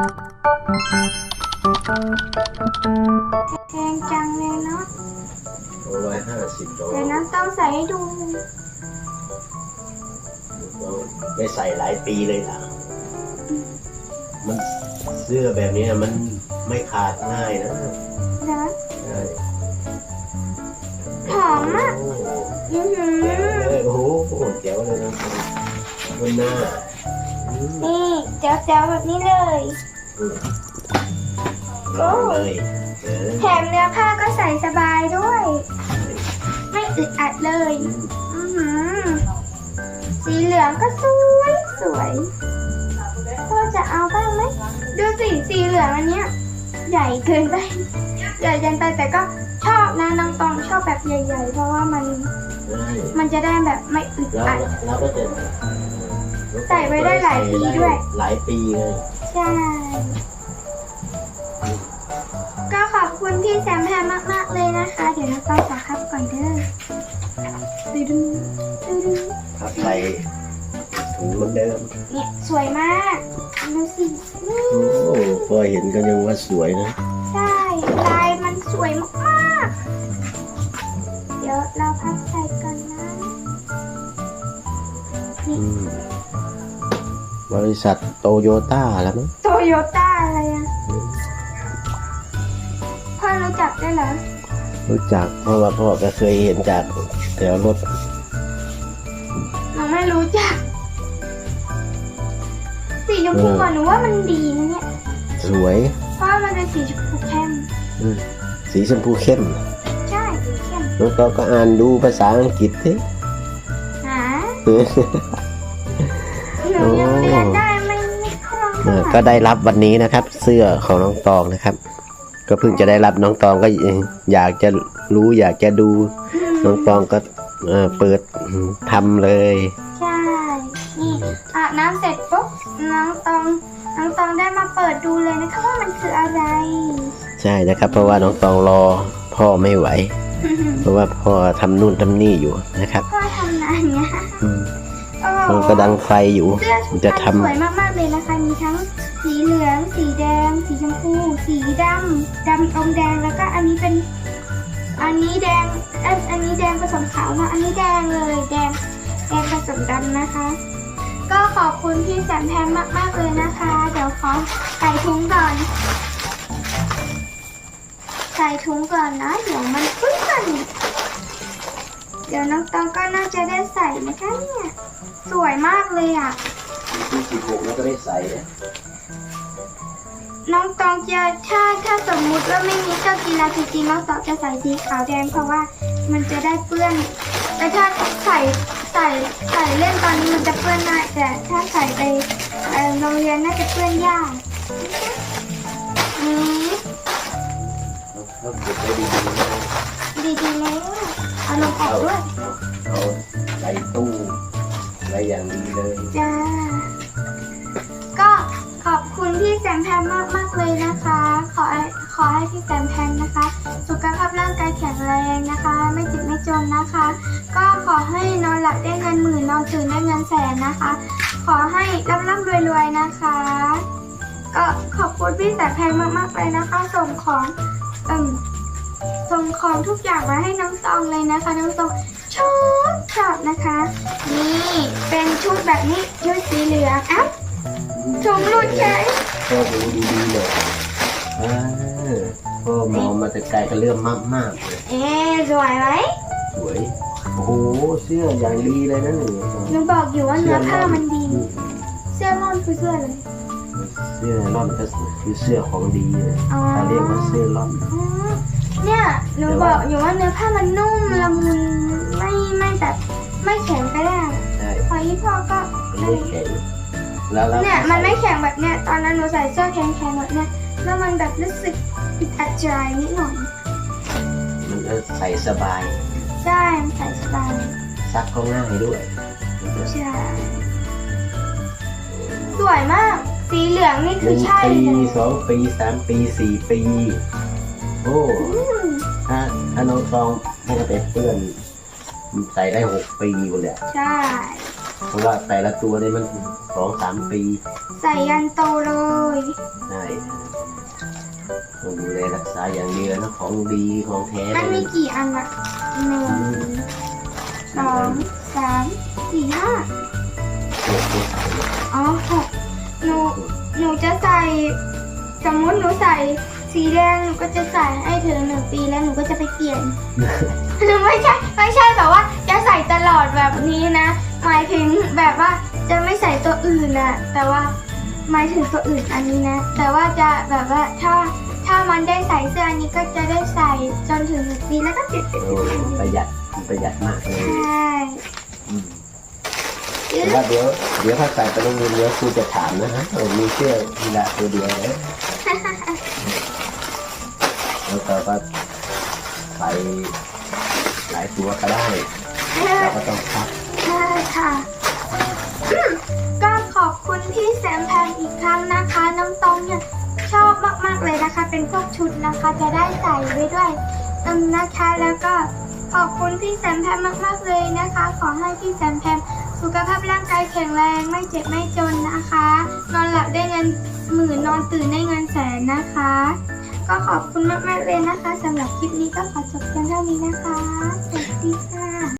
แพงจังเลยเนาะร้อยห้าสิบดอลเดี๋ยวน้ำต้องใส่ให้ดูไม่ใส่หลายปีเลยล่ะมันเสื้อแบบนี้มันไม่ขาดง่ายนะนะใช่หอมมากโอ้โหอื้อหือ แจ๋วเลยโอ้โหแจ๋วเลยนะบนหน้าอืม นี่เจ๋วๆแบบนี้เลยลองเลยเออแถมเนื้อผ้าก็ใส่สบายด้วย ไม่อึดอัดเลยอืมอื้อหือสีเหลืองก็สวยสวยพ่อจะเอาบ้างไหมดูสิสีเหลืองอันเนี้ยใหญ่เกินไปใหญ่เกินไปแต่ก็ชอบนะน้องตองชอบแบบใหญ่ ๆ เพราะว่ามันใช่มันจะได้แบบไม่อึดแล้วอัดแล้วก็จะ ใส่ไว้ได้หลายปีด้วย หลายปีเลยใช่ก็ขอบคุณพี่แซมแพมมาก ๆ เลยนะคะ เดี๋ยวน้องตองขอครับก่อนเด้อตึ้ดึงตึ้ดึงครับใส่ถุงเหมือนเดิม เนี่ยสวยมากดูสินี่โอ้พอเห็นก็ยังว่าสวยนะ ใช่ ลายมันสวยมาก ๆ เดี๋ยวเราพับใส่กันนะอืม บริษัทโตโยต้าแล้วมั้งโตโยต้าอะไรอะพ่อรู้จักได้วยเหรอรู้จักเพราะว่าพ่อก็เคยเห็นจากแถวรถหนูไม่รู้จัก สีชมพูอะหนูว่ามันดีนะเนี่ย สวย เพราะว่ามันเป็นสีชมพูเข้ม อืมสีชมพูเข้มใช่สีเข้มแล้วก็ก็อ่านดูภาษาอังกฤษสิหา หนูยังเรียนได้ไม่ไม่คล่องเอเท่าอไหก็ได้รับวันนี้นะครับ เสื้อของน้องตองนะครับ ก็เพิ่งจะได้รับน้องตองก็อยากจะรู้อยากจะดู น้องตองก็เออเปิดทำเลย ใช่ นี่อาบน้ำเสร็จปุ๊บน้องตองน้องตองได้มาเปิดดูเลยนะคะว่ามันคืออะไร ใช่นะครับ เพราะว่าน้องตองรอพ่อไม่ไหว เพราะว่าพ่อทำนู่นทำนี่อยู่นะครับ พ่อทำนานเนี่ยอืม มันก็ดังไฟอยู่จะทำสวยมากๆเลยนะคะ มีทั้งสีเหลือง สีแดง สีชมพู สีดำดำอมแดงแล้วก็อันนี้เป็น อันนี้แดงอ้ยอันนี้แดงผสมขาวนะอันนี้แดงเลยแดงแดงผสมดำนะคะ ก็ขอบคุณพี่แซมแพมมากๆเลยนะคะ เดี๋ยวขอใส่ถุงก่อนใส่ถุงก่อนนะเดี๋ยวมันเปื้อนเดี๋ยวน้องตองก็น่าจะได้ใส่นะคะเนี่ย สวยมากเลยอะปีสิบหกแล้วก็ได้ใส่นะน้องตองจะถ้าถ้าสมมุติว่าไม่มีเสื้อกีฬาจริงๆน้องตองจะใส่สีขาวแดงเพราะว่ามันจะได้เปื้อนแต่ถ้าใส่ใส่ใส่เล่นตอนนี้มันจะเปื้อนง่ายแต่ถ้าใส่ไปเอ่อโรงเรียนน่าจะเปื้อนยากอืมเขาเก็บไว้ดีๆนะดีดีๆแล้วเอาลงออกด้วย เอาใส่ตู้ ไว้อย่างดีเลย จ้า ก็ขอบคุณพี่แซมแพมมากมากเลยนะคะ ขอให้ขอให้พี่แซมแพมนะคะ สุขภาพร่างกายแข็งแรงนะคะ ไม่เจ็บไม่จนนะคะ ก็ขอให้นอนหลับได้เงินหมื่นนอนตื่นได้เงินแสนนะคะ ขอให้ร่ำร่ำรวยรวยๆนะคะ ก็ขอบคุณพี่แซมแพมมากๆเลยนะคะ ส่งของเอิ่มส่งของทุกอย่างมาให้น้องตองเลยนะคะ น้องตอง ชอบชอบนะคะ นี่เป็นชุดแบบนี้ชุดสีเหลืองอะถุงหลุดเฉยพ่อดูดีๆเลยอ่าพ่อมองมาแต่ไกลก็เริ่มมากมากๆเลยเอ๊ะสวยไหมสวยโอ้โหเสื้ออย่างดีเลยนะหนูหนูบอกอยู่ว่าเนื้อผ้ามันดี เสื้อร่อนคือเสื้ออะไรเสื้อร่อนก็คือเสื้อของดีเลยอ๋อเขาเรียกว่าเสื้อร่อนอ๋อ เนี่ยหนูบอกอยู่ว่าเนื้อผ้ามันนุ่มละมุนไม่ไม่แบบไม่แข็งก็ได้ใช่พอยี่พ่อก็มันไม่แข็งแล้วแล้วเนี่ยมันไม่แข็งแบบเนี้ยตอนนั้นหนูใส่เสื้อแข็งๆแบบเนี้ยแล้วมันแบบรู้สึกอึดอัดใจนิดหน่อยมันก็ใส่สบายใช่มันใส่สบายซักก็ง่ายด้วยใช่สวยมาก สีเหลืองนี่หคือนึ่งใช่ปีเลยสองปีสามปีสี่ปี โอ้อืมถ้าถ้าน้องฟองให้กระเตเพื่อนใส่ได้หกปีอยู่เลยใช่ เพราะว่าแต่ละตัวเนี่ยมันสองสามปีใส่ยันโตเลยใช่ต้องดูแลรักษาอย่างเดียวนะของดีของแท้มันมีกี่อันอะหนึ่งสองสามสี่ห้าโอ้โหอ๋อหกหนูหนูจะใส่ สมมติหนูใส่ สีแดงหนูก็จะใส่ให้ถึงหนึ่งปีแล้วหนูก็จะไปเปลี่ยนไม่ใช่ไม่ใช่แบบว่าจะใส่ตลอดแบบนี้นะหมายถึงแบบว่าจะไม่ใส่ตัวอื่นอะแต่ว่าหมายถึงตัวอื่นอันนี้นะ แต่ว่าจะแบบว่าถ้าถ้ามันได้ใส่เสื้ออันนี้ก็จะได้ใส่จนถึงหนึ่งปีแล้วก็เปลี่ยนเปลี่ยนโอ้เปลี่ยนโหเปลี่ยนประหยัดประหยัดมากเลยใช่อืมแต่ว่าเดี๋ยวเดี๋ยวถ้าใส่ไปโรงเรียนเดี๋ยวครูจะถามนะฮะเออมีเสื้อกีฬาตัวเดียวเลย แล้วก็ก็ใส่หลายตัวก็ได้เราก็ต้องพักใช่ค่ะ ก็ขอบคุณพี่แซมแพนอีกครั้งนะคะ น้องตองเนี่ยชอบมากๆเลยนะคะ เป็นพวกชุดนะคะจะได้ใส่ไว้ด้วยอืมนะคะแล้วก็ขอบคุณพี่แซมแพนมากๆเลยนะคะ ขอให้พี่แซมแพนสุขภาพร่างกายแข็งแรงไม่เจ็บไม่จนนะคะ นอนหลับได้เงินหมื่นนอนตื่นได้เงินแสนนะคะ ก็ขอบคุณมากๆเลยนะคะสำหรับคลิปนี้ก็ขอจบเพียงเท่านี้นะคะ สวัสดีค่ะ